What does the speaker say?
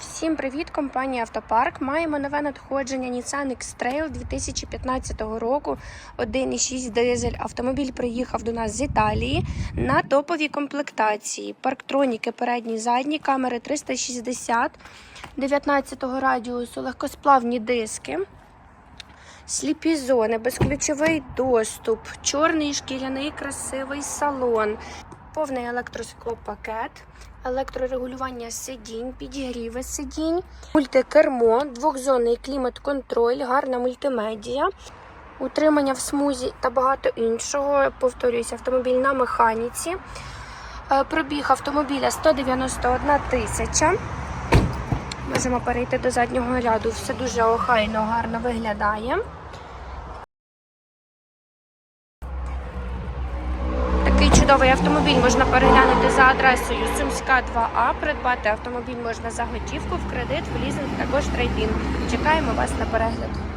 Всім привіт, компанія Автопарк. Маємо нове надходження Nissan X-Trail 2015 року. 1,6 дизель. Автомобіль приїхав до нас з Італії на топовій комплектації. Парктроніки передні, задні, камери 360, 19-го радіусу, легкосплавні диски. Сліпі зони, безключовий доступ, чорний шкіряний красивий салон, повний електросклопакет, електрорегулювання сидінь, підігріви сидінь, мультикермо, двохзонний клімат-контроль, гарна мультимедія, утримання в смузі та багато іншого. Повторююсь, автомобіль на механіці. Е, Пробіг автомобіля 191 тисяча. Можемо перейти до заднього ряду. Все дуже охайно, гарно виглядає. Такий чудовий автомобіль можна переглянути за адресою Сумська 2А. Придбати автомобіль можна за готівку, в кредит, в лізинг, також трейдинг. Чекаємо вас на перегляд.